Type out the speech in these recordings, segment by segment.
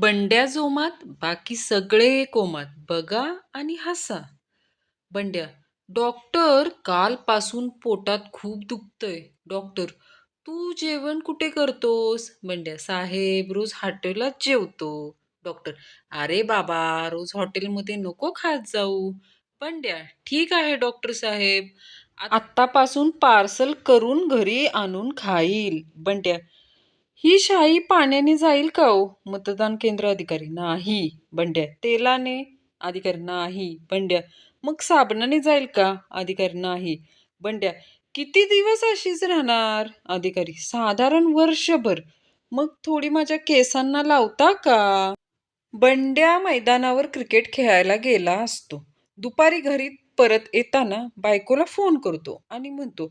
बंड्या जोमात बाकी सगळे कोमात बघा आणि हसा. बंड्या डॉक्टर कालपासून पोटात खूप दुखतंय. डॉक्टर तू जेवण कुठे करतोस? बंड्या साहेब रोज हॉटेलात जेवतो. डॉक्टर अरे बाबा रोज हॉटेलमध्ये नको खात जाऊ. बंड्या ठीक आहे डॉक्टर साहेब. आत्तापासून पार्सल करून घरी आणून खाईल. बंड्या ही शाई पाण्याने जाईल का हो? मतदान केंद्र अधिकारी नाही. बंड्या तेलाने? अधिकारी नाही. बंड्या मग साबणाने जाईल का? अधिकारी नाही. बंड्या किती दिवस अशीच राहणार? अधिकारी साधारण वर्षभर. मग थोडी माझ्या केसांना लावता का? बंड्या मैदानावर क्रिकेट खेळायला गेला असतो. दुपारी घरी परत येताना बायकोला फोन करतो आणि म्हणतो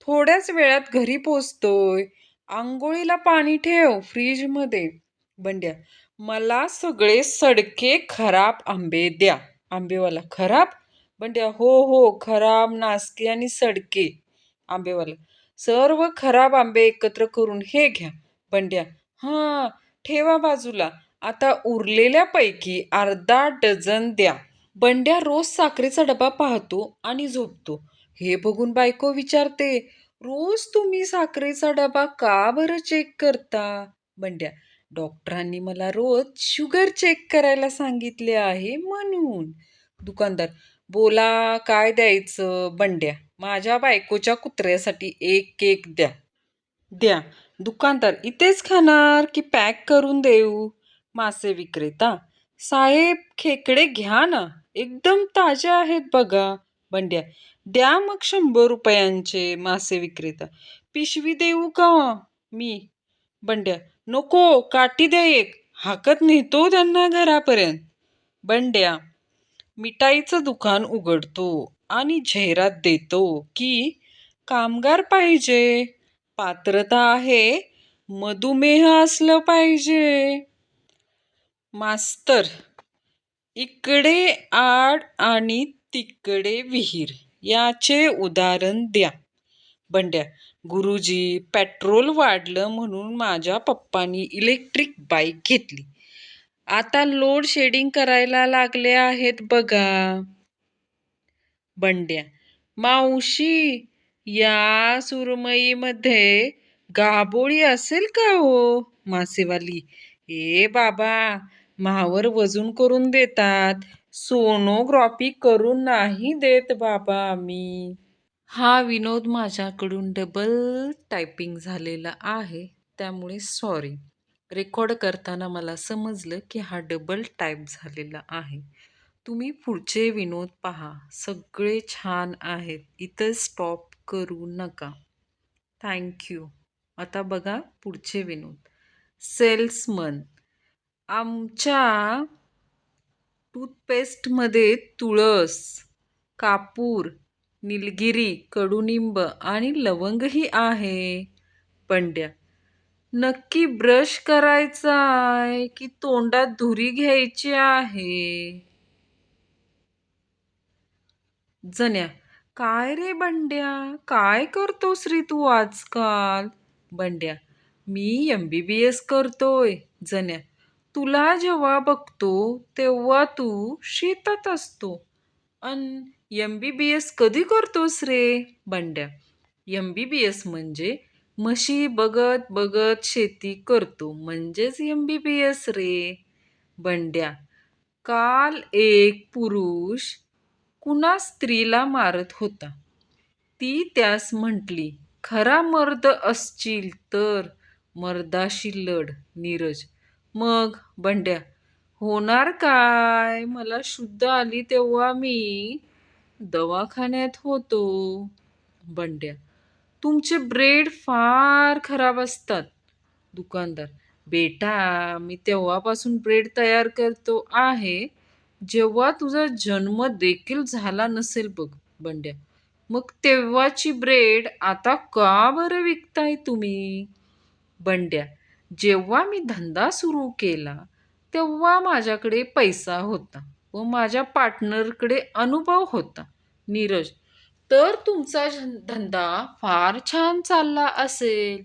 थोड्याच वेळात घरी पोचतोय आंघोळीला पाणी ठेव फ्रीजमध्ये. बंड्या मला सगळे सडके खराब आंबे द्या. आंबेवाला खराब? बंड्या हो हो खराब नासके आणि सडके. आंबेवाला सर्व खराब आंबे एकत्र करून हे घ्या. बंड्या हां ठेवा बाजूला. आता उरलेल्यापैकी अर्धा डझन द्या. बंड्या रोज साखरेचा डबा पाहतो आणि झोपतो. हे बघून बायको विचारते रोज तुम्ही साखरेचा डबा का बरं चेक करता? बंड्या डॉक्टरांनी मला रोज शुगर चेक करायला सांगितले आहे म्हणून. दुकानदार बोला काय द्यायचं? बंड्या माझ्या बायकोच्या कुत्र्यासाठी एक केक द्या. द्या. दुकानदार इथेच खाणार की पॅक करून देऊ? मासे विक्रेता साहेब खेकडे घ्या ना. एकदम ताजे आहेत बघा. बंड्या द्या मग शंभर रुपयांचे मासे विक्रेता. पिशवी देऊ का? मी. बंड्या नको काठी द्या एक. हाकत नेतो त्यांना घरापर्यंत. बंड्या मिठाईचं दुकान उघडतो आणि जाहिरात देतो की कामगार पाहिजे. पात्रता आहे मधुमेह असलं पाहिजे. मास्तर इकडे आड आणि तिकडे विहीर. याचे उदाहरण द्या. बंड्या गुरुजी पेट्रोल वाढलं म्हणून माझ्या पप्पानी इलेक्ट्रिक बाईक घेतली. आता लोड शेडिंग करायला लागले आहेत बघा. बंड्या मावशी या सुरमईमध्ये गाबोळी असेल का हो? मासेवाली ए बाबा महावर वजून करून देतात. सोनोग्राफी करून नाही देत बाबा आम्ही. हा विनोद माझ्याकडून डबल टायपिंग झालेला आहे त्यामुळे सॉरी रेकॉर्ड करताना मला समजलं की हा डबल टाईप झालेला आहे. तुम्ही पुढचे विनोद पहा. सगळे छान आहेत. इथं स्टॉप करू नका. थँक्यू आता बघा पुढचे विनोद. सेल्समन आमच्या टूथपेस्टमध्ये तुळस कापूर निलगिरी कडुनिंब आणि लवंगही आहे. पंड्या नक्की ब्रश करायचा आहे की तोंडात धुरी घ्यायची आहे? जण्या काय रे बंड्या? काय करतो श्री तू आजकाल? बंड्या मी एम बी बी एस करतोय. जण्या तुला जेव्हा बघतो तेव्हा तू शेतात असतो. अन एम बी बी एस कधी करतोस रे Bandya? M B B S म्हणजे म्हशी बघत बघत शेती करतो. म्हणजेच एम बी बी एस रे. बंड्या काल एक पुरुष कुणा स्त्रीला मारत होता? ती त्यास म्हटली खरा मर्द असशील तर मर्दाशी लढ नीरज. मग बंड्या होणार काय? मला शुद्ध आली तेव्हा मी दवाखान्यात होतो. बंड्या तुमचे ब्रेड फार खराब असतात. दुकानदार बेटा मी तेव्हापासून ब्रेड तयार करतो आहे. जेव्हा तुझा जन्म देखील झाला नसेल बघ बंड्या. मग तेव्हाची ब्रेड आता का बरं विकताय तुम्ही? बंड्या जेव्हा मी धंदा सुरू केला तेव्हा माझ्याकडे पैसा होता व माझ्या पार्टनरकडे अनुभव होता. नीरज तर तुमचा धंदा फार छान चालला असेल.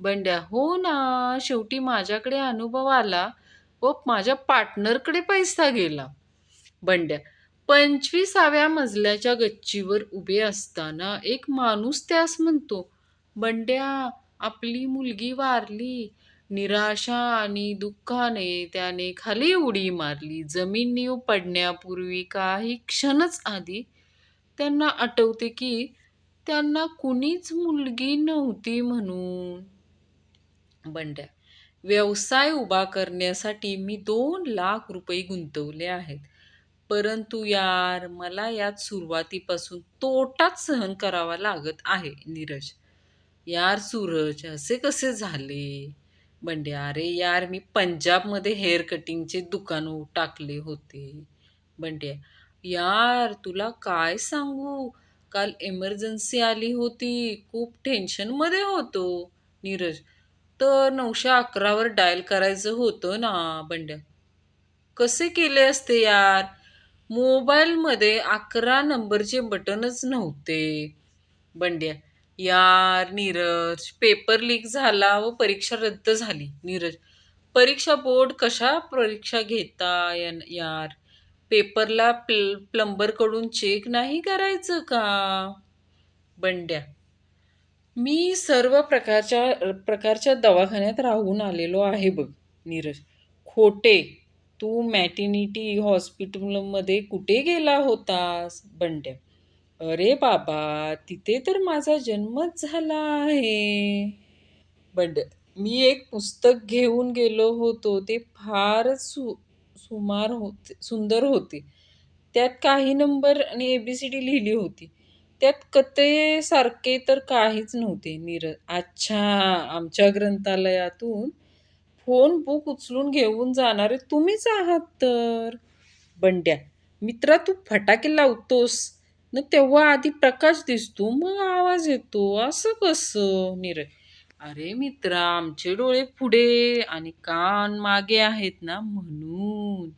बंड्या हो ना शेवटी माझ्याकडे अनुभव आला व माझ्या पार्टनरकडे पैसा गेला. बंड्या पंचवीसाव्या मजल्याच्या गच्चीवर उभे असताना एक माणूस त्यास म्हणतो बंड्या आपली मुलगी वारली. निराशा आणि दुःखाने त्याने खाली उडी मारली. जमिनीव पडण्यापूर्वी काही क्षणच आधी त्यांना आठवते की त्यांना कुणीच मुलगी नव्हती म्हणून. बंड्या व्यवसाय उभा करण्यासाठी मी दोन लाख रुपये गुंतवले आहेत. परंतु यार मला यात सुरुवातीपासून तोटाच सहन करावा लागत आहे नीरज. यार सूरज असे कसे झाले? बंड्या अरे यार मी पंजाबमध्ये हेअर कटिंगचे दुकान उ- टाकले होते बंड्या यार तुला काय सांगू? काल इमर्जन्सी आली होती. खूप टेन्शनमध्ये होतो नीरज. तर नऊशे अकरावर डायल करायचं होतं ना बंड्या कसे केले असते यार? मोबाईलमध्ये अकरा नंबरचे बटनच नव्हते बंड्या यार नीरज पेपर लीक झाला व परीक्षा रद्द झाली. नीरज परीक्षा बोर्ड कशा परीक्षा घेता यार? पेपरला प्ल प्लंबरकडून चेक नाही करायचं का? बंड्या मी सर्व प्रकारच्या प्रकारच्या दवाखान्यात राहून आलेलो आहे बघ नीरज. खोटे तू मॅटिनिटी हॉस्पिटलमध्ये कुठे गेला होतास? बंड्या अरे बाबा तिथे तर माझा जन्मच झाला आहे. बंड मी एक पुस्तक घेऊन गेलो होतो. ते फारच सु सुमार होते सुंदर होते. त्यात काही नंबर आणि ए बी सी डी लिहिली होती. त्यात कथेसारखे तर काहीच नव्हते. नीरज अच्छा आमच्या ग्रंथालयातून फोन बुक उचलून घेऊन जाणारे तुम्हीच आहात तर. बंड्या मित्रा तू फटाके लावतोस. न तेव्हा आधी प्रकाश दिसतो मग आवाज येतो असं कसं निर अरे मित्रा आमचे डोळे पुढे आणि कान मागे आहेत ना म्हणून